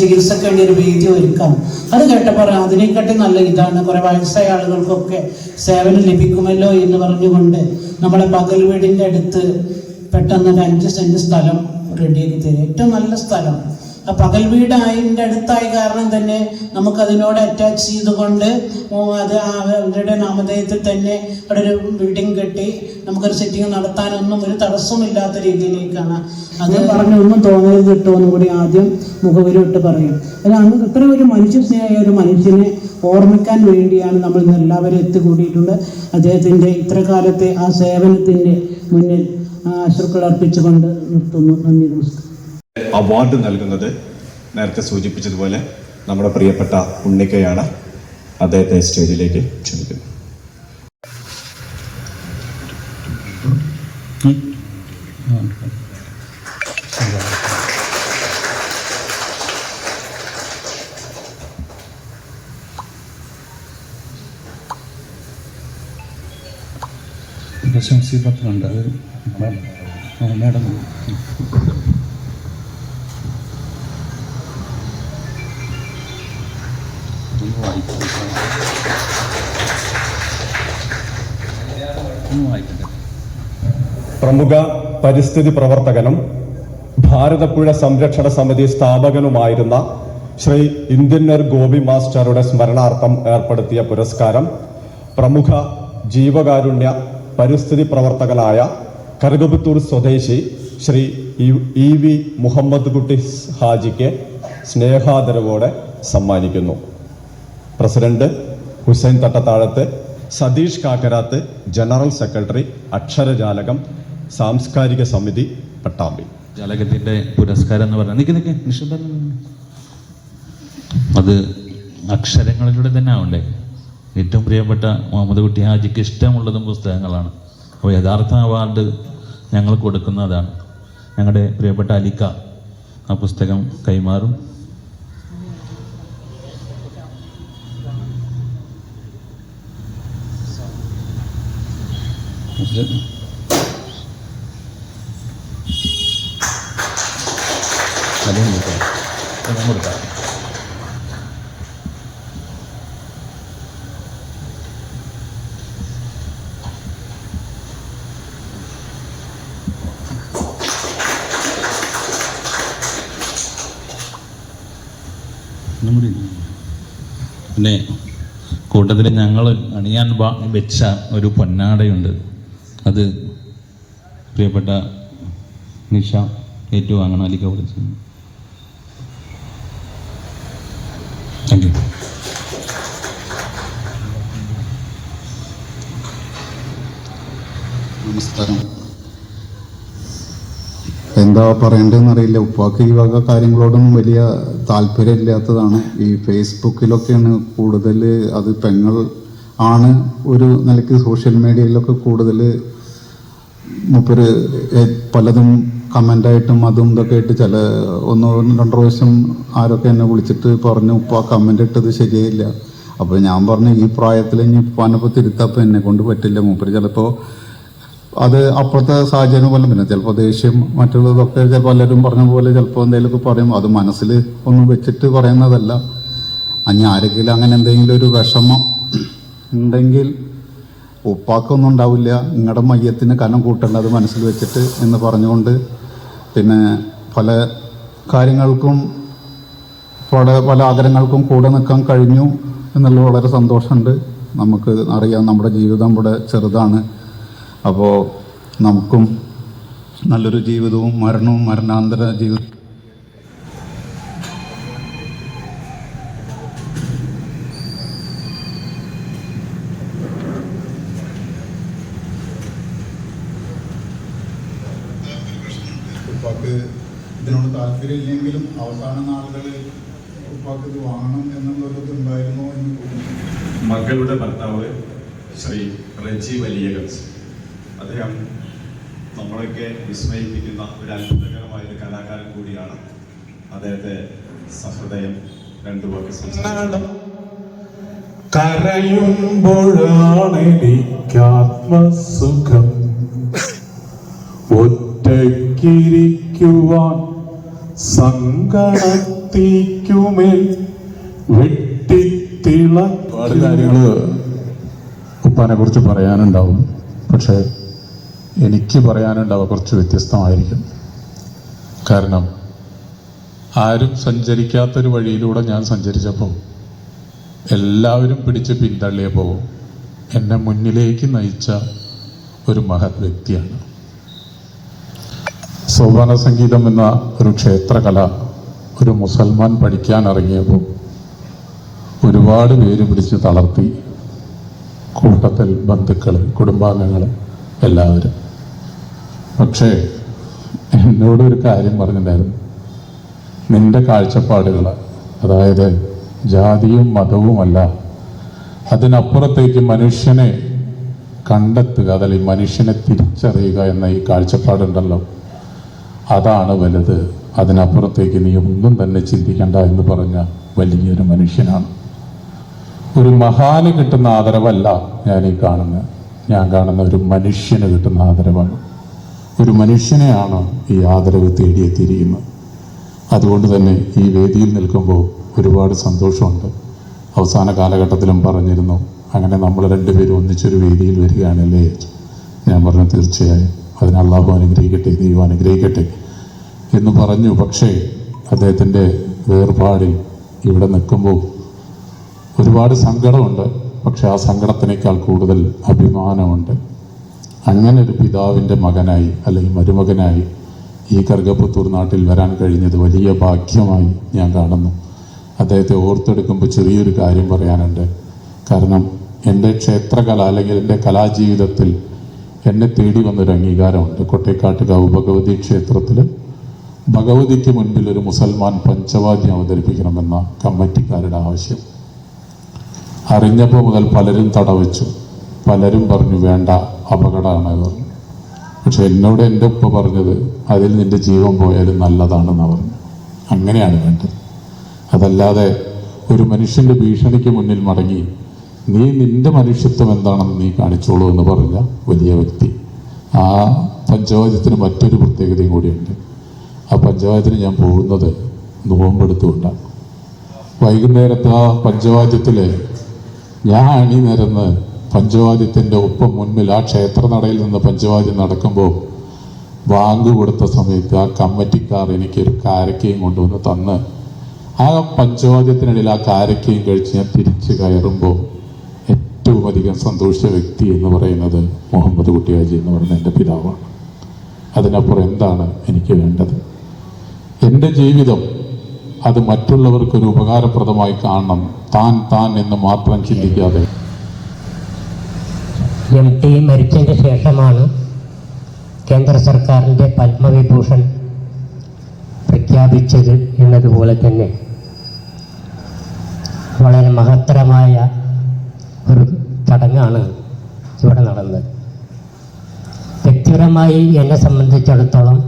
ചികിത്സയ്ക്ക് വേണ്ടി ഒരു വേദി ഒരുക്കാം അത് കേട്ടപ്പോൾ അതിനെക്കാട്ടി നല്ല ഇതാണ്. കുറെ വയസ്സായ ആളുകൾക്കൊക്കെ സേവനം ലഭിക്കുമല്ലോ എന്ന് പറഞ്ഞുകൊണ്ട് നമ്മളെ പകൽ വീടിന്റെ അടുത്ത് പെട്ടെന്ന് ഒരു അഞ്ച് സെന്റ് സ്ഥലം റെഡിയാക്കി തരും. ഏറ്റവും നല്ല സ്ഥലം. പകൽ വീട് അതിന്റെ അടുത്തായ കാരണം തന്നെ നമുക്കതിനോട് അറ്റാച്ച് ചെയ്തുകൊണ്ട് അത് അവരുടെ നാമധേയത്തിൽ തന്നെ അവിടെ ഒരു ബിൽഡിംഗ് കെട്ടി നമുക്കൊരു സെറ്റിംഗ് നടത്താനൊന്നും ഒരു തടസ്സമില്ലാത്ത രീതിയിലേക്കാണ്. അത് പറഞ്ഞൊന്നും തോന്നരുത് കിട്ടുമോ എന്നും കൂടി ആദ്യം മുഖവരിട്ട് പറയും. അത് അങ്ങ് ഇത്ര ഒരു മനുഷ്യ സ്നേഹമായ ഒരു മനുഷ്യനെ ഓർമ്മിക്കാൻ വേണ്ടിയാണ് നമ്മൾ ഇന്ന് എല്ലാവരും എത്തിക്കൂടിയിട്ടുള്ളത് അദ്ദേഹത്തിന്റെ ഇത്ര കാലത്തെ ആ സേവനത്തിന്റെ മുന്നിൽ അശ്രുക്കൾ അർപ്പിച്ചുകൊണ്ട് നിർത്തുന്നു. നന്ദി നമസ്കാരം. അവാർഡ് നൽകുന്നത് നേരത്തെ സൂചിപ്പിച്ചതുപോലെ നമ്മുടെ പ്രിയപ്പെട്ട ഉണ്ണിക്കയാണ് അദ്ദേഹത്തെ സ്റ്റേജിലേക്ക് ക്ഷണിക്കുന്നു. പ്രശംസി പത്രമുണ്ട്. അത് മാഡം. പ്രമുഖ പരിസ്ഥിതി പ്രവർത്തകനും ഭാരതപ്പുഴ സംരക്ഷണ സമിതി സ്ഥാപകനുമായിരുന്ന ശ്രീ ഇന്ത്യന്നർ ഗോപി മാസ്റ്ററുടെ സ്മരണാർത്ഥം ഏർപ്പെടുത്തിയ പുരസ്കാരം പ്രമുഖ ജീവകാരുണ്യ പരിസ്ഥിതി പ്രവർത്തകനായ കറുകപുത്തൂർ സ്വദേശി ശ്രീ ഇ വി മുഹമ്മദ് കുട്ടി ഹാജിക്ക് സ്നേഹാദരവോടെ സമ്മാനിക്കുന്നു. President Hussain Thattathazhath Satheesh Kakkarath general secretary Aksharajalakam സാംസ്കാരിക സമിതി പട്ടാമ്പി. ജാലകത്തിന്റെ പുരസ്കാരം എന്ന് പറഞ്ഞാൽ നിൽക്കി നിൽക്കി അത് അക്ഷരങ്ങളിലൂടെ തന്നെ ആവണ്ടേ? ഏറ്റവും പ്രിയപ്പെട്ട മുഹമ്മദ് കുട്ടി ഹാജിക്ക് ഇഷ്ടമുള്ളതും പുസ്തകങ്ങളാണ്. അപ്പോൾ യഥാർത്ഥ അവാർഡ് ഞങ്ങൾ കൊടുക്കുന്നതാണ്. ഞങ്ങളുടെ പ്രിയപ്പെട്ട അലിക്ക ആ പുസ്തകം കൈമാറും. അതും കൊടുക്കാം അതും കൊടുക്കാം. പിന്നെ കൂട്ടത്തിൽ ഞങ്ങൾ അണിയാൻ വെച്ച ഒരു പൊന്നാടയുണ്ട് അത് പ്രിയപ്പെട്ട നിഷ ഏറ്റുവാങ്ങണം അലിക്ക വിളിച്ചു താങ്ക് യു നമസ്കാരം. എന്താ പറയേണ്ടതെന്ന് അറിയില്ല ഉപ്പാക്ക് ഈ വക കാര്യങ്ങളോടൊന്നും വലിയ താല്പര്യമില്ലാത്തതാണ്. ഈ ഫേസ്ബുക്കിലൊക്കെയാണ് കൂടുതൽ അത് പെങ്ങൾ ആണ് ഒരു നിലയ്ക്ക് സോഷ്യൽ മീഡിയയിലൊക്കെ കൂടുതൽ മൂപ്പര് പലതും കമന്റായിട്ടും അതും ഇതൊക്കെ ആയിട്ട് ചില ഒന്നോ രണ്ടോ പ്രാവശ്യം ആരൊക്കെ എന്നെ വിളിച്ചിട്ട് പറഞ്ഞു ഉപ്പ കമന്റ് ഇട്ടത് ശരിയായില്ല. അപ്പോൾ ഞാൻ പറഞ്ഞു ഈ പ്രായത്തിൽ ഇനി ഉപ്പാനപ്പോൾ തിരുത്തപ്പോൾ എന്നെ കൊണ്ട് പറ്റില്ല. മൂപ്പര് ചിലപ്പോൾ അത് അപ്പോഴത്തെ സാഹചര്യം പോലെ പിന്നെ ചിലപ്പോൾ ദേഷ്യം മറ്റുള്ളതൊക്കെ ചിലപ്പോൾ എല്ലാവരും പറഞ്ഞ പോലെ ചിലപ്പോൾ എന്തെങ്കിലുമൊക്കെ പറയും. അത് മനസ്സിൽ ഒന്നും വെച്ചിട്ട് പറയുന്നതല്ല. അനി ആരെങ്കിലും അങ്ങനെ എന്തെങ്കിലും ഒരു വിഷമം ഉണ്ടെങ്കിൽ ഉപ്പാക്കൊന്നും ഉണ്ടാവില്ല. നിങ്ങളുടെ മയ്യത്തിന് കനം കൂട്ടേണ്ടത് മനസ്സിൽ വെച്ചിട്ട് എന്ന് പറഞ്ഞുകൊണ്ട് പിന്നെ പല കാര്യങ്ങൾക്കും പല പല ആദരങ്ങൾക്കും കൂടെ നിൽക്കാൻ കഴിഞ്ഞു എന്നുള്ളത് വളരെ സന്തോഷമുണ്ട്. നമുക്ക് അറിയാം നമ്മുടെ ജീവിതം ഇവിടെ ചെറുതാണ്. അപ്പോൾ നമുക്കും നല്ലൊരു ജീവിതവും മരണവും മരണാന്തര ജീവിതം ഉപ്പാക്ക് താല്പര്യമില്ലെങ്കിലും അവസാന നാളുകളിൽ ഉപ്പാക്ക് ഇത് വാങ്ങണം എന്നുള്ളൊരു ഇതുണ്ടായിരുന്നു എന്ന് തോന്നുന്നു മകളുടെ ഭർത്താവ് ശ്രീ റജി വലിയകൻസ് അദ്ദേഹം നമ്മളൊക്കെ വിസ്മയിപ്പിക്കുന്ന ഒരു അത്ഭുതകരമായ ഒരു കലാകാരൻ കൂടിയാണ് അദ്ദേഹത്തെ സഹൃദയം രണ്ടു വാക്ക് സംസാരിക്കും. കരയുമ്പോഴാണെനിക്കാത്മസുഖം. ഒറ്റയ്ക്കിരിക്കുവാൻ സങ്കടത്തിക്കുമേൽ വെട്ടിത്തിള ഒരുപാട് കാര്യങ്ങൾ ഉപ്പാനെ കുറിച്ച് പറയാനുണ്ടാവും. പക്ഷേ എനിക്ക് പറയാനുണ്ടാവുക കുറച്ച് വ്യത്യസ്തമായിരിക്കും. കാരണം ആരും സഞ്ചരിക്കാത്തൊരു വഴിയിലൂടെ ഞാൻ സഞ്ചരിച്ചപ്പോൾ എല്ലാവരും പിടിച്ച് പിന്തള്ളിയപ്പോൾ എന്നെ മുന്നിലേക്ക് നയിച്ച ഒരു മഹത് വ്യക്തിയാണ്. സോപാന സംഗീതം എന്ന ഒരു ക്ഷേത്രകല ഒരു മുസൽമാൻ പഠിക്കാൻ ഇറങ്ങിയപ്പോൾ ഒരുപാട് പേര് പിടിച്ച് തളർത്തി. കൂട്ടത്തിൽ ബന്ധുക്കൾ കുടുംബാംഗങ്ങൾ എല്ലാവരും. പക്ഷേ എന്നോടൊരു കാര്യം പറഞ്ഞിട്ടുണ്ടായിരുന്നു. നിന്റെ കാഴ്ചപ്പാടുകൾ അതായത് ജാതിയും മതവുമല്ല അതിനപ്പുറത്തേക്ക് മനുഷ്യനെ കണ്ടെത്തുക അതല്ലെങ്കിൽ മനുഷ്യനെ തിരിച്ചറിയുക എന്ന ഈ കാഴ്ചപ്പാടുണ്ടല്ലോ. അതാണ് വലുത്. അതിനപ്പുറത്തേക്ക് നീ ഒന്നും തന്നെ ചിന്തിക്കണ്ട എന്ന് പറഞ്ഞ വലിയൊരു മനുഷ്യനാണ്. ഒരു മഹാന് കിട്ടുന്ന ആദരവല്ല ഞാൻ ഈ കാണുന്നത് ഞാൻ കാണുന്ന ഒരു മനുഷ്യന് കിട്ടുന്ന ആദരവാണ്. ഒരു മനുഷ്യനെയാണ് ഈ ആദരവ് തേടിയെത്തിയിരിക്കുന്നത്. അതുകൊണ്ട് തന്നെ ഈ വേദിയിൽ നിൽക്കുമ്പോൾ ഒരുപാട് സന്തോഷമുണ്ട്. അവസാന കാലഘട്ടത്തിലും പറഞ്ഞിരുന്നു അങ്ങനെ നമ്മൾ രണ്ടുപേരും ഒന്നിച്ചൊരു വേദിയിൽ വരികയാണല്ലേ? ഞാൻ പറഞ്ഞു തീർച്ചയായും. അതിന് അള്ളാഹു അനുഗ്രഹിക്കട്ടെ ദൈവം അനുഗ്രഹിക്കട്ടെ എന്ന് പറഞ്ഞു. പക്ഷേ അദ്ദേഹത്തിന്റെ വേർപാടിൽ ഇവിടെ നിൽക്കുമ്പോൾ ഒരുപാട് സങ്കടമുണ്ട്. പക്ഷെ ആ സങ്കടത്തിനേക്കാൾ കൂടുതൽ അഭിമാനമുണ്ട്. അങ്ങനെ ഒരു പിതാവിന്റെ മകനായി അല്ലെങ്കിൽ മരുമകനായി ഈ കർഗപ്പുത്തൂർ നാട്ടിൽ വരാൻ കഴിഞ്ഞത് വലിയ ഭാഗ്യമായി ഞാൻ കാണുന്നു. അദ്ദേഹത്തെ ഓർത്തെടുക്കുമ്പോൾ ചെറിയൊരു കാര്യം പറയാനുണ്ട്. കാരണം എന്റെ ക്ഷേത്രകല അല്ലെങ്കിൽ എന്റെ കലാജീവിതത്തിൽ എന്നെ തേടി വന്നൊരു അംഗീകാരമുണ്ട്. കൊട്ടേക്കാട്ടുകാവ് ഭഗവതി ക്ഷേത്രത്തിൽ ഭഗവതിക്ക് മുൻപിൽ ഒരു മുസൽമാൻ പഞ്ചവാദ്യം അവതരിപ്പിക്കണമെന്ന കമ്മിറ്റിക്കാരുടെ ആവശ്യം. അറിഞ്ഞപ്പോൾ മുതൽ പലരും തടവച്ചു. പലരും പറഞ്ഞു വേണ്ട അപകടമാണ് പറഞ്ഞു. പക്ഷെ എന്നോട് എന്റെ ഉപ്പ പറഞ്ഞത് അതിൽ നിന്റെ ജീവൻ പോയാലും നല്ലതാണെന്ന് പറഞ്ഞു. അങ്ങനെയാണ് വേണ്ടത്. അതല്ലാതെ ഒരു മനുഷ്യന്റെ ഭീഷണിക്ക് മുന്നിൽ മടങ്ങി നീ നിന്റെ മനുഷ്യത്വം എന്താണെന്ന് നീ കാണിച്ചോളൂ എന്ന് പറഞ്ഞ വലിയ വ്യക്തി. ആ പഞ്ചവാദ്യത്തിന് മറ്റൊരു പ്രത്യേകതയും കൂടിയുണ്ട്. ആ പഞ്ചവാദ്യത്തിന് ഞാൻ പോകുന്നത് നോമ്പെടുത്തുകൊണ്ടാണ് വൈകുന്നേരത്തെ ആ പഞ്ചവാദ്യത്തിൽ ഞാൻ അണിനിരന്ന് പഞ്ചവാദ്യത്തിന്റെ ഒപ്പം മുൻപിൽ ആ ക്ഷേത്ര നടയിൽ നിന്ന് പഞ്ചവാദ്യം നടക്കുമ്പോൾ വാങ്ക് കൊടുത്ത സമയത്ത് ആ കമ്മിറ്റിക്കാർ എനിക്കൊരു കാരക്കയും കൊണ്ടുവന്ന് തന്ന് ആ പഞ്ചവാദ്യത്തിനിടയിൽ ആ കാരക്കയും കഴിച്ച് ഞാൻ തിരിച്ച് കയറുമ്പോൾ ഏറ്റവും അധികം സന്തോഷിച്ച വ്യക്തി എന്ന് പറയുന്നത് മുഹമ്മദ് കുട്ടിയാജി എന്ന് പറയുന്ന എന്റെ പിതാവാണ്. അതിനപ്പുറം എന്താണ് എനിക്ക് വേണ്ടത്? എന്റെ ജീവിതം അത് മറ്റുള്ളവർക്കൊരു ഉപകാരപ്രദമായി കാണണം. താൻ താൻ എന്ന് മാത്രം ചിന്തിക്കാതെ. എം ടി മരിച്ചതിന് ശേഷമാണ് കേന്ദ്ര സർക്കാരിന്റെ പത്മവിഭൂഷൺ പ്രഖ്യാപിച്ചത് എന്നതുപോലെ തന്നെ വളരെ മഹത്തരമായ ഒരു ചടങ്ങാണ് ഇവിടെ നടന്നത്. വ്യക്തിപരമായി എന്നെ സംബന്ധിച്ചിടത്തോളം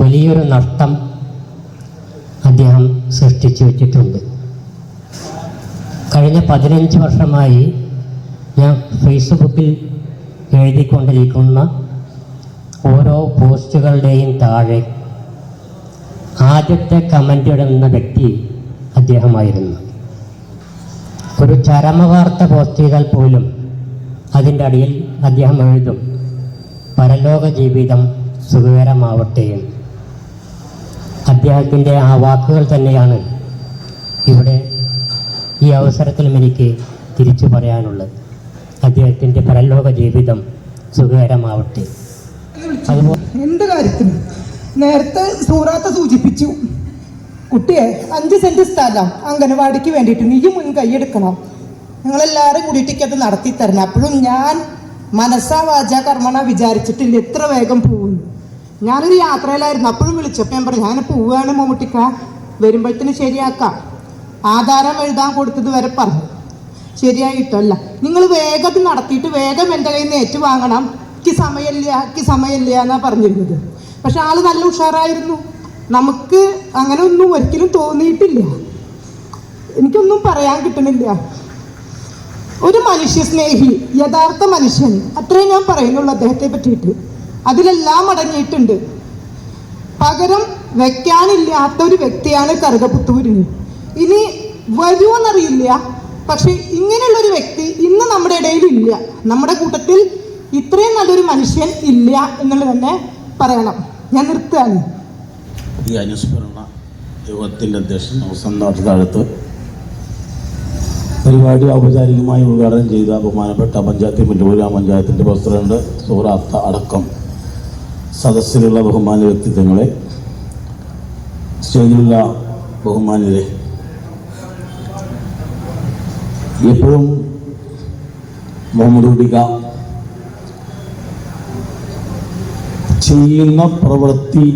വലിയൊരു നഷ്ടം അദ്ദേഹം സൃഷ്ടിച്ചു വച്ചിട്ടുണ്ട്. കഴിഞ്ഞ പതിനഞ്ച് വർഷമായി ഞാൻ ഫേസ്ബുക്കിൽ എഴുതിക്കൊണ്ടിരിക്കുന്ന ഓരോ പോസ്റ്റുകളുടെയും താഴെ ആദ്യത്തെ കമന്റ് ഇടുന്ന വ്യക്തി അദ്ദേഹമായിരുന്നു. ഒരു ചരമവാർത്ത പോസ്റ്റ് ചെയ്താൽ പോലും അതിന്റെ അടിയിൽ അദ്ദേഹം എഴുതും. പരലോക ജീവിതം സുഖകരമാവട്ടെ അദ്ദേഹത്തിന്റെ ആ വാക്കുകൾ തന്നെയാണ് ഇവിടെ ഈ അവസരത്തിലും എനിക്ക് തിരിച്ചു പറയാനുള്ളത്. അദ്ദേഹത്തിന്റെ പരലോക ജീവിതം സുഖകരമാവട്ടെ. അതുപോലെ എന്ത് കാര്യത്തിനും നേരത്തെ സൂറാത്ത സൂചിപ്പിച്ചു. കുട്ടിയെ അഞ്ച് സെന്റ് സ്ഥലം അംഗനവാടിക്ക് വേണ്ടിയിട്ട് നീ മുൻ കൈയെടുക്കണം നിങ്ങളെല്ലാവരും കൂടിയിട്ടേക്ക് അത് നടത്തി തരണം. അപ്പോഴും ഞാൻ മനസ്സാ വാച കർമ്മണ വിചാരിച്ചിട്ടില്ല. എത്ര വേഗം പോകുന്നു ഞാനൊരു യാത്രയിലായിരുന്നു. അപ്പോഴും വിളിച്ചപ്പോൾ ഞാൻ പറഞ്ഞു ഞാൻ പോവുകയാണ് മമ്മൂട്ടിക്ക. വരുമ്പോഴത്തേന് ശരിയാക്കാം. ആധാരം എഴുതാൻ കൊടുത്തത് വരെ പറഞ്ഞു. ശരിയായിട്ടല്ല. നിങ്ങൾ വേഗം നടത്തിയിട്ട് വേഗം എന്റെ കയ്യിൽ നിന്ന് ഏറ്റുവാങ്ങണം. എനിക്ക് സമയമില്ല എനിക്ക് സമയമില്ല എന്നാണ് പറഞ്ഞിരുന്നത്. പക്ഷെ ആൾ നല്ല ഉഷാറായിരുന്നു. നമുക്ക് അങ്ങനെ ഒന്നും ഒരിക്കലും തോന്നിയിട്ടില്ല. എനിക്കൊന്നും പറയാൻ കിട്ടണില്ല ഒരു മനുഷ്യ സ്നേഹി യഥാർത്ഥ മനുഷ്യൻ അത്രേ ഞാൻ പറയുന്നുള്ളൂ അദ്ദേഹത്തെ പറ്റിയിട്ട്. അതിലെല്ലാം അടങ്ങിയിട്ടുണ്ട്. പകരം വെക്കാനില്ലാത്ത ഒരു വ്യക്തിയാണ് കറുകപ്പുത്തൂരിന് ഇനി വരുമെന്നറിയില്ല പക്ഷെ ഇങ്ങനെയുള്ള ഒരു വ്യക്തി ഇന്ന് നമ്മുടെ ഇടയിൽ ഇല്ല. നമ്മുടെ കൂട്ടത്തിൽ ഇത്രയും നല്ലൊരു മനുഷ്യൻ ഇല്ല എന്നുള്ളത് തന്നെ പറയണം. ഞാൻ നിർത്തുകയാണ്. ഈ അനുസ്മരണ യോഗത്തിന്റെ അധ്യക്ഷൻ അവസാന നാട്ടുതാഴത്ത് പരിപാടി ഔപചാരികമായി ഉദ്ഘാടനം ചെയ്ത ബഹുമാനപ്പെട്ട പഞ്ചായത്ത് മുല്ലൂര പഞ്ചായത്തിന്റെ പ്രസിഡന്റ് സൂറാത്ത അടക്കം സദസ്സിലുള്ള ബഹുമാന വ്യക്തിത്വങ്ങളെ സ്റ്റേജിലുള്ള ബഹുമാനരെ എപ്പോഴും മുഹമ്മദ് ചെയ്യുന്ന പ്രവൃത്തി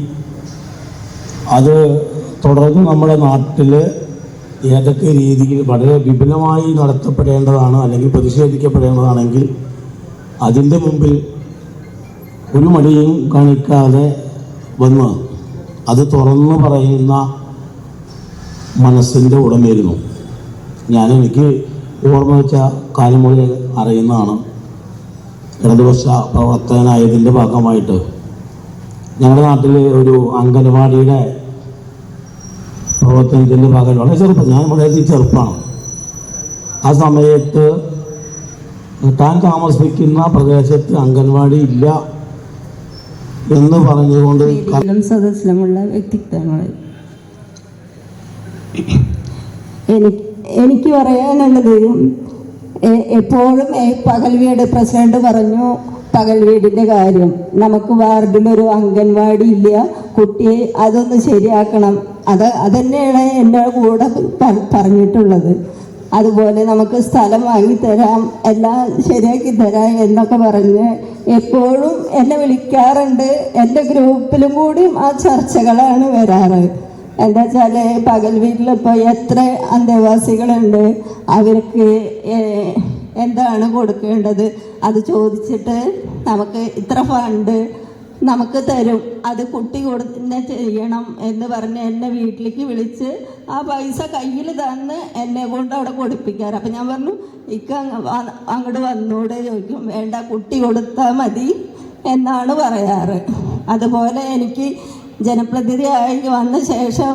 അത് തുടർന്ന് നമ്മുടെ നാട്ടിൽ ഏതൊക്കെ രീതിയിൽ വളരെ വിപുലമായി നടത്തപ്പെടേണ്ടതാണ് അല്ലെങ്കിൽ പ്രതിഷേധിക്കപ്പെടേണ്ടതാണെങ്കിൽ അതിന്റെ മുമ്പിൽ ഒരു മടിയും കാണിക്കാതെ വന്ന് അത് തുറന്നു പറയുന്ന മനസ്സിന്റെ ഉടമയായിരുന്നു. ഞാൻ എനിക്ക് ഓർമ്മ വെച്ച കാര്യം മുതൽ അറിയുന്നതാണ്. ഇടതുപക്ഷ പ്രവർത്തകനായതിന്റെ ഭാഗമായിട്ട് ഞങ്ങളുടെ നാട്ടിൽ ഒരു അംഗനവാടിയുടെ പ്രവർത്തനത്തിന്റെ ഭാഗം വളരെ ചെറുപ്പം ഞാൻ വളരെ ചെറുപ്പമാണ് ആ സമയത്ത് താൻ താമസിക്കുന്ന പ്രദേശത്ത് അംഗൻവാടി ഇല്ല എന്ന് പറഞ്ഞുകൊണ്ട് സദസ്സിലുമുള്ള വ്യക്തിത്വങ്ങൾ എനിക്ക് പറയാനുള്ളത് എപ്പോഴും പകൽവിയുടെ പ്രസിഡന്റ് പറഞ്ഞു പകൽ വീടിന്റെ കാര്യം. നമുക്ക് വാർഡിലൊരു അംഗൻവാടി ഇല്ല. കുട്ടിയെ അതൊന്ന് ശരിയാക്കണം. അത് അതന്നെയാണ് എന്റെ കൂടെ പറഞ്ഞിട്ടുള്ളത്. അതുപോലെ നമുക്ക് സ്ഥലം വാങ്ങിത്തരാം. എല്ലാം ശരിയാക്കി തരാം എന്നൊക്കെ പറഞ്ഞ് എപ്പോഴും എന്നെ വിളിക്കാറുണ്ട്. എന്റെ ഗ്രൂപ്പിലും കൂടി ആ ചർച്ചകളാണ് വരാറ്. എന്താ വെച്ചാൽ പകൽ വീട്ടിലിപ്പോൾ എത്ര അന്തേവാസികളുണ്ട്? അവർക്ക് എന്താണ് കൊടുക്കേണ്ടത്? അത് ചോദിച്ചിട്ട് നമുക്ക് ഇത്ര ഫണ്ട് നമുക്ക് തരും. അത് കുട്ടി കൊടുന്നെ ചെയ്യണം എന്ന് പറഞ്ഞ് എന്നെ വീട്ടിലേക്ക് വിളിച്ച് ആ പൈസ കയ്യിൽ തന്ന് എന്നെ കൊണ്ട് അവിടെ കൊടുപ്പിക്കാറ്. അപ്പം ഞാൻ പറഞ്ഞു ഇക്ക അങ്ങോട്ട് വന്നൂടെ ചോദിക്കും. വേണ്ട കുട്ടി കൊടുത്താൽ മതി എന്നാണ് പറയാറ്. അതുപോലെ എനിക്ക് ജനപ്രതിനിധിയായി വന്ന ശേഷം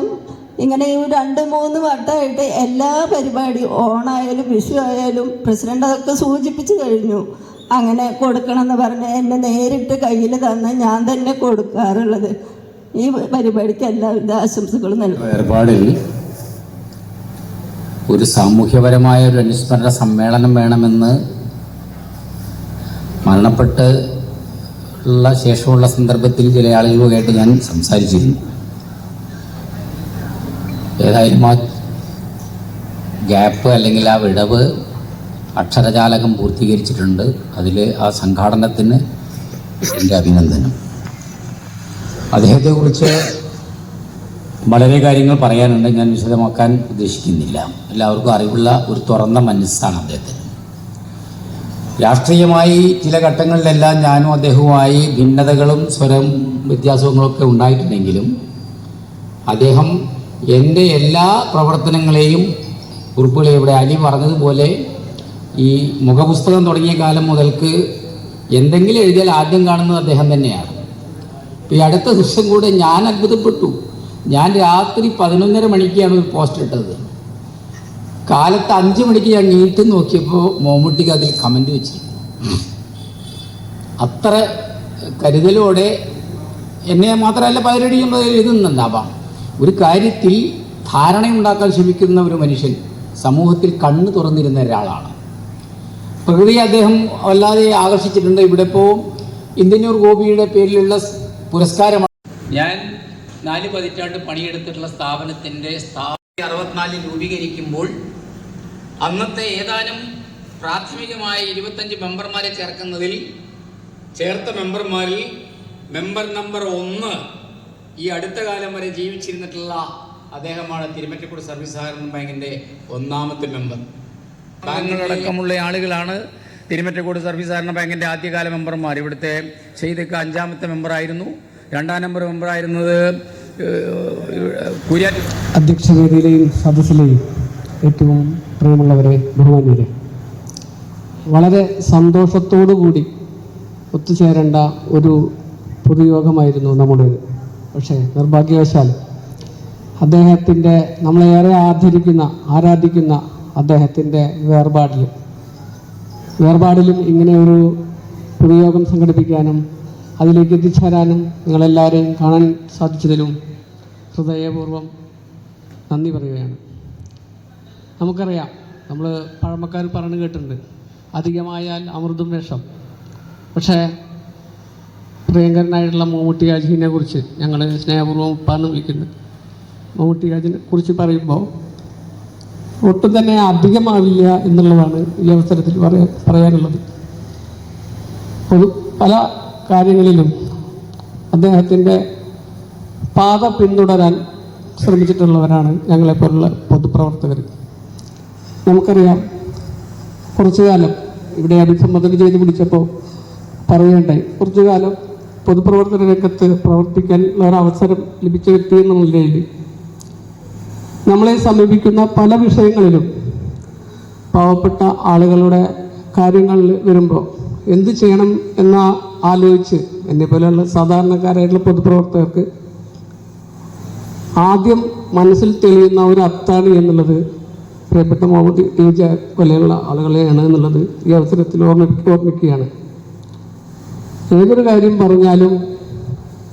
ഇങ്ങനെ ഈ രണ്ട് മൂന്ന് വട്ടമായിട്ട് എല്ലാ പരിപാടി ഓണായാലും വിഷു ആയാലും പ്രസിഡന്റ് അതൊക്കെ സൂചിപ്പിച്ചു കഴിഞ്ഞു. അങ്ങനെ കൊടുക്കണമെന്ന് പറഞ്ഞ് എന്നെ നേരിട്ട് കയ്യിൽ തന്ന് ഞാൻ തന്നെ കൊടുക്കാറുള്ളത്. ഈ പരിപാടിക്ക് എല്ലാവിധ ആശംസകളും നൽകും ഒരു സാമൂഹ്യപരമായ ഒരു അനുസ്മരണ സമ്മേളനം വേണമെന്ന് മരണപ്പെട്ട് ഉള്ള ശേഷമുള്ള സന്ദർഭത്തിൽ ചില ആളുകളുമായിട്ട് ഞാൻ സംസാരിച്ചിരുന്നു. ഏതായാലും ആ ഗ്യാപ്പ് അല്ലെങ്കിൽ ആ വിടവ് അക്ഷരജാലകം പൂർത്തീകരിച്ചിട്ടുണ്ട്. അതിൽ ആ സംഘാടനത്തിന് എന്റെ അഭിനന്ദനം. അദ്ദേഹത്തെക്കുറിച്ച് വളരെ കാര്യങ്ങൾ പറയാനുണ്ട്. ഞാൻ വിശദമാക്കാൻ ഉദ്ദേശിക്കുന്നില്ല. എല്ലാവർക്കും അറിവുള്ള ഒരു തുറന്ന മനസ്സാണ് അദ്ദേഹത്തിന്. രാഷ്ട്രീയമായി ചില ഘട്ടങ്ങളിലെല്ലാം ഞാനും അദ്ദേഹവുമായി ഭിന്നതകളും സ്വരം വ്യത്യാസങ്ങളൊക്കെ ഉണ്ടായിട്ടുണ്ടെങ്കിലും അദ്ദേഹം എന്റെ എല്ലാ പ്രവർത്തനങ്ങളെയും കുറിപ്പുകളെ ഇവിടെ അലി പറഞ്ഞതുപോലെ ഈ മുഖപുസ്തകം തുടങ്ങിയ കാലം മുതൽക്ക് എന്തെങ്കിലും എഴുതിയാൽ ആദ്യം കാണുന്നത് അദ്ദേഹം തന്നെയാണ്. ഈ അടുത്ത ദിവസം കൂടെ ഞാൻ അത്ഭുതപ്പെട്ടു. ഞാൻ രാത്രി പതിനൊന്നര മണിക്കാണ് പോസ്റ്റ് ഇട്ടത്. കാലത്ത് അഞ്ച് മണിക്ക് ഞാൻ നീട്ടി നോക്കിയപ്പോൾ മോമ്മൂട്ടിക്ക് അതിൽ കമന്റ് വെച്ചിരുന്നു. അത്ര കരുതലോടെ എന്നെ മാത്രമല്ല പതിനടിയും എഴുതുന്നുണ്ടാവാം. ഒരു കാര്യത്തിൽ ധാരണയുണ്ടാക്കാൻ ശ്രമിക്കുന്ന ഒരു മനുഷ്യൻ സമൂഹത്തിൽ കണ്ണ് തുറന്നിരുന്ന ഒരാളാണ്. പ്രകൃതി അദ്ദേഹം വല്ലാതെ ആകർഷിച്ചിട്ടുണ്ട്. ഇവിടെ ഇപ്പോൾ ഇന്ത്യന്നൂർ ഗോപിയുടെ പേരിലുള്ള പുരസ്കാരമാണ്. ഞാൻ നാല് പതിറ്റാണ്ട് പണിയെടുത്തിട്ടുള്ള സ്ഥാപനത്തിന്റെ സ്ഥാപന അറുപത്തിനാലിൽ രൂപീകരിക്കുമ്പോൾ അന്നത്തെ ഏതാനും പ്രാഥമികമായ ഇരുപത്തഞ്ച് മെമ്പർമാരെ ചേർക്കുന്നതിൽ ചേർത്ത മെമ്പർമാരിൽ മെമ്പർ നമ്പർ ഒന്ന് ഈ അടുത്ത കാലം വരെ ജീവിച്ചിരുന്നിട്ടുള്ള അദ്ദേഹമാണ് തിരുമറ്റക്കുടി സർവീസ് സഹകരണ ബാങ്കിന്റെ ഒന്നാമത്തെ മെമ്പർ ബാങ്കുകളടക്കമുള്ള ആളുകളാണ് തിരുമറ്റക്കോട് സർവീസ് സഹകരണ ബാങ്കിന്റെ ആദ്യകാല മെമ്പർമാർ ഇവിടുത്തെ ചെയ്തക്ക അഞ്ചാമത്തെ മെമ്പറായിരുന്നു രണ്ടാം നമ്പർ മെമ്പറായിരുന്നത് അധ്യക്ഷ അധ്യക്ഷവേദിയിലെയും സദസ്സിലെയും ഏറ്റവും പ്രിയമുള്ളവരെ ബഹുമാന്യരെ വളരെ സന്തോഷത്തോടു കൂടി ഒത്തുചേരേണ്ട ഒരു പൊതുയോഗമായിരുന്നു നമ്മുടേത്. പക്ഷേ നിർഭാഗ്യവശാൽ അദ്ദേഹത്തിന്റെ നമ്മളേറെ ആദരിക്കുന്ന ആരാധിക്കുന്ന അദ്ദേഹത്തിന്റെ വേർപാടിലും വേർപാടിലും ഇങ്ങനെ ഒരു പൊതുയോഗം സംഘടിപ്പിക്കാനും അതിലേക്ക് എത്തിച്ചേരാനും നിങ്ങളെല്ലാവരെയും കാണാൻ സാധിച്ചതിലും ഹൃദയപൂർവം നന്ദി പറയുകയാണ്. നമുക്കറിയാം നമ്മൾ പഴമക്കാർ പറഞ്ഞു കേട്ടിട്ടുണ്ട് അധികമായാൽ അമൃതും വിഷം. പക്ഷേ പ്രിയങ്കരനായിട്ടുള്ള മമ്മൂട്ടി ഹാജിനെ കുറിച്ച് ഞങ്ങൾ സ്നേഹപൂർവം ഉപ്പാന്ന് വിളിക്കുന്നത് മമ്മൂട്ടി ഹാജിനെ കുറിച്ച് പറയുമ്പോൾ ഒട്ടും തന്നെ അധികമാവില്ല എന്നുള്ളതാണ് ഈ അവസരത്തിൽ പറയാ പറയാനുള്ളത്. പൊതു പല കാര്യങ്ങളിലും അദ്ദേഹത്തിന്റെ പാത പിന്തുടരാൻ ശ്രമിച്ചിട്ടുള്ളവരാണ് ഞങ്ങളെപ്പോലുള്ള പൊതുപ്രവർത്തകർ നമുക്കറിയാം കുറച്ചു കാലം ഇവിടെ അഭിസംബോധന ചെയ്ത് വിളിച്ചപ്പോൾ പറയേണ്ടേ കുറച്ചു കാലം പൊതുപ്രവർത്തന രംഗത്ത് പ്രവർത്തിക്കാൻ ഒരു അവസരം ലഭിച്ച വ്യക്തി എന്ന നിലയിൽ നമ്മളെ സമീപിക്കുന്ന പല വിഷയങ്ങളിലും പാവപ്പെട്ട ആളുകളുടെ കാര്യങ്ങളിൽ വരുമ്പോൾ എന്ത് ചെയ്യണം എന്ന ആലോചിച്ച് എന്നെ പോലെയുള്ള സാധാരണക്കാരായിട്ടുള്ള പൊതുപ്രവർത്തകർക്ക് ആദ്യം മനസ്സിൽ തെളിയുന്ന ഒരു അത്താണ് എന്നുള്ളത് പ്രിയപ്പെട്ട മുഹമ്മദ് പോലെയുള്ള ആളുകളെയാണ് എന്നുള്ളത് ഈ അവസരത്തിൽ ഓർമ്മ ഓർമ്മിക്കുകയാണ്. ഏതൊരു കാര്യം പറഞ്ഞാലും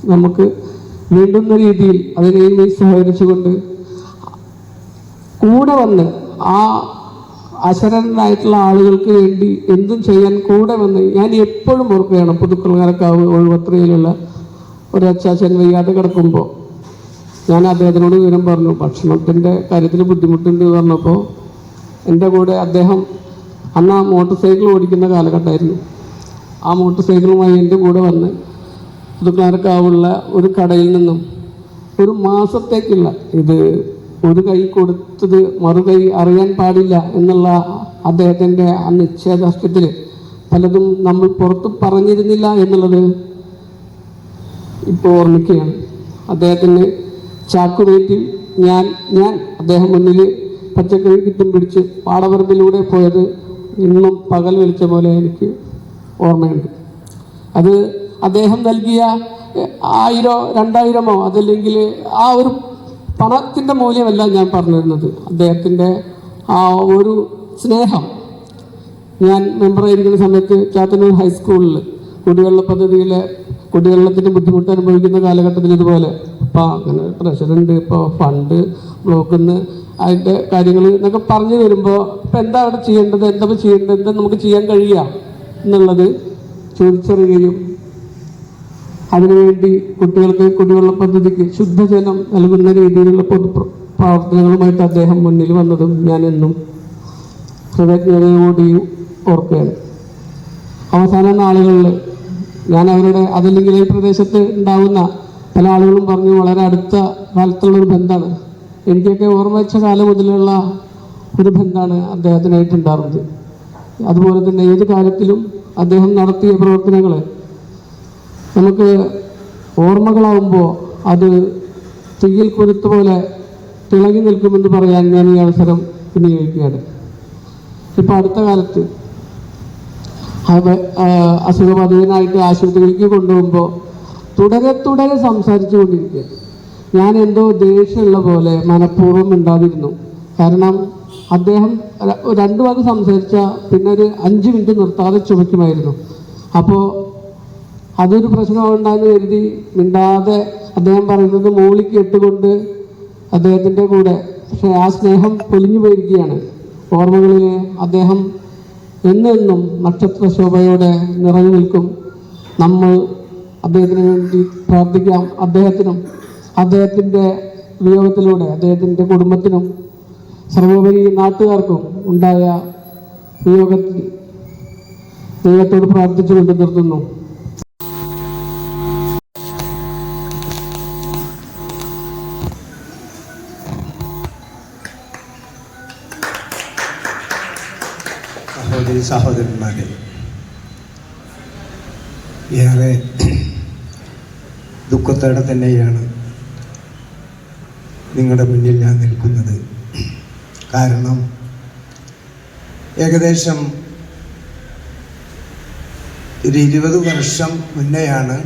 നമുക്ക് വേണ്ടുന്ന രീതിയിൽ അതിനെ സഹകരിച്ചുകൊണ്ട് കൂടെ വന്ന് ആ അശരനായിട്ടുള്ള ആളുകൾക്ക് വേണ്ടി എന്തും ചെയ്യാൻ കൂടെ വന്ന് ഞാൻ എപ്പോഴും ഓർക്കുകയാണ് പുതുക്കുളങ്ങരക്കാവ് ഒഴിവത്രയിലുള്ള ഒരു അച്ചാച്ചൻ വയ്യാതെ കിടക്കുമ്പോൾ ഞാൻ അദ്ദേഹത്തിനോട് വിവരം പറഞ്ഞു ഭക്ഷണത്തിന്റെ കാര്യത്തിൽ ബുദ്ധിമുട്ടുണ്ട് എന്ന് പറഞ്ഞപ്പോൾ എന്റെ കൂടെ അദ്ദേഹം അന്ന് ആ മോട്ടോർ സൈക്കിൾ ഓടിക്കുന്ന കാലഘട്ടമായിരുന്നു. ആ മോട്ടോർ സൈക്കിളുമായി എന്റെ കൂടെ വന്ന് പുതുക്കാർക്കാവുള്ള ഒരു കടയിൽ നിന്നും ഒരു മാസത്തേക്കുള്ള ഇത് ഒരു കൈ കൊടുത്തത് മറു കൈ അറിയാൻ പാടില്ല എന്നുള്ള അദ്ദേഹത്തിന്റെ ആ നിശ്ചയദാർഷ്ട്യത്തിൽ പലതും നമ്മൾ പുറത്ത് പറഞ്ഞിരുന്നില്ല എന്നുള്ളത് ഇപ്പോൾ ഓർമ്മിക്കുകയാണ്. അദ്ദേഹത്തിന് ചാക്കുവേറ്റി ഞാൻ ഞാൻ അദ്ദേഹം മുന്നിൽ പച്ചക്കറി കിട്ടും പിടിച്ച് പാടവരമ്പിലൂടെ പോയത് ഇന്നും പകൽ വലിച്ച പോലെ എനിക്ക് ഓർമ്മയുണ്ട്. അത് അദ്ദേഹം നൽകിയ ആയിരോ രണ്ടായിരമോ അതല്ലെങ്കിൽ ആ ഒരു പണത്തിന്റെ മൂല്യമല്ല ഞാൻ പറഞ്ഞിരുന്നത്. അദ്ദേഹത്തിന്റെ ആ ഒരു സ്നേഹം ഞാൻ മെമ്പറായിരിക്കുന്ന സമയത്ത് ചാത്തന്നൂർ ഹൈസ്കൂളിൽ കുടിവെള്ള പദ്ധതിയിലെ കുടിവെള്ളത്തിന്റെ ബുദ്ധിമുട്ട് അനുഭവിക്കുന്ന കാലഘട്ടത്തിൽ ഇതുപോലെ ഇപ്പോൾ അങ്ങനെ പ്രഷറുണ്ട് ഇപ്പോൾ ഫണ്ട് ബ്ലോക്കിൽ നിന്ന് അതിന്റെ കാര്യങ്ങൾ എന്നൊക്കെ പറഞ്ഞു വരുമ്പോൾ ഇപ്പം എന്താണ് ചെയ്യേണ്ടത്? എന്താ ചെയ്യേണ്ടത്? നമുക്ക് ചെയ്യാൻ കഴിയുക? എന്നുള്ളത് ചോദിച്ചറിയുകയും അതിനുവേണ്ടി കുട്ടികൾക്ക് കുടിവെള്ള പദ്ധതിക്ക് ശുദ്ധജലം നൽകുന്ന രീതിയിലുള്ള പൊതു പ്ര- പ്രവർത്തനങ്ങളുമായിട്ട് അദ്ദേഹം മുന്നിൽ വന്നതും ഞാൻ എന്നും കൃതജ്ഞതയോടെ ഓർക്കുകയാണ്. അവസാന നാളുകളിൽ ഞാൻ അവരുടെ അതല്ലെങ്കിൽ ഈ പ്രദേശത്ത് ഉണ്ടാവുന്ന പല ആളുകളും പറഞ്ഞു വളരെ അടുത്ത കാലത്തുള്ള ഒരു ബന്ധമാണ്. എനിക്കൊക്കെ ഓർമ്മ വെച്ച കാലം മുതലുള്ള ഒരു ബന്ധമാണ് അദ്ദേഹത്തിനായിട്ടുണ്ടാകുന്നത് അതുപോലെ തന്നെ ഏത് കാര്യത്തിലും അദ്ദേഹം നടത്തിയ പ്രവർത്തനങ്ങൾ നമുക്ക് ഓർമ്മകളാവുമ്പോൾ അത് തീയിൽ കൊരുത്ത പോലെ തിളങ്ങി നിൽക്കുമെന്ന് പറയാൻ ഞാൻ ഈ അവസരം വിനിയോഗിക്കുകയാണ്. ഇപ്പം അടുത്ത കാലത്ത് അസുഖബാധിതനായിട്ട് ആശുപത്രിയിലേക്ക് കൊണ്ടുപോകുമ്പോൾ തുടരെ തുടരെ സംസാരിച്ചു കൊണ്ടിരിക്കുക ഞാൻ എന്തോ ദേഷ്യമുള്ള പോലെ മനഃപൂർവം ഉണ്ടാതിരുന്നു കാരണം അദ്ദേഹം രണ്ടു വാക്ക് സംസാരിച്ച പിന്നെ ഒരു അഞ്ച് മിനിറ്റ് നിർത്താതെ ചുമയ്ക്കുമായിരുന്നു. അപ്പോൾ അതൊരു പ്രശ്നമുണ്ടായെന്ന് കരുതി മിണ്ടാതെ അദ്ദേഹം പറയുന്നത് മൂളിക്ക് ഇട്ടുകൊണ്ട് അദ്ദേഹത്തിന്റെ കൂടെ. പക്ഷേ ആ സ്നേഹം പൊലിഞ്ഞു പോയിരിക്കുകയാണ്. ഓർമ്മകളിൽ അദ്ദേഹം എന്നെന്നും നക്ഷത്ര ശോഭയോടെ നിറഞ്ഞു നിൽക്കും. നമ്മൾ അദ്ദേഹത്തിന് വേണ്ടി പ്രാർത്ഥിക്കാം. അദ്ദേഹത്തിനും അദ്ദേഹത്തിന്റെ വിയോഗത്തിലൂടെ അദ്ദേഹത്തിന്റെ കുടുംബത്തിനും സർവോപരി നാട്ടുകാർക്കും ഉണ്ടായ വിയോഗത്തിൽ ദൈവത്തോട് പ്രാർത്ഥിച്ചുകൊണ്ട് നിർത്തുന്നു. സഹോദരി സഹോദരന്മാരെ ഏറെ ദുഃഖത്തോടെ തന്നെയാണ് നിങ്ങളുടെ മുന്നിൽ ഞാൻ നിൽക്കുന്നത്. കാരണം ഏകദേശം ഒരു ഇരുപത് വർഷം മുന്നെയാണ്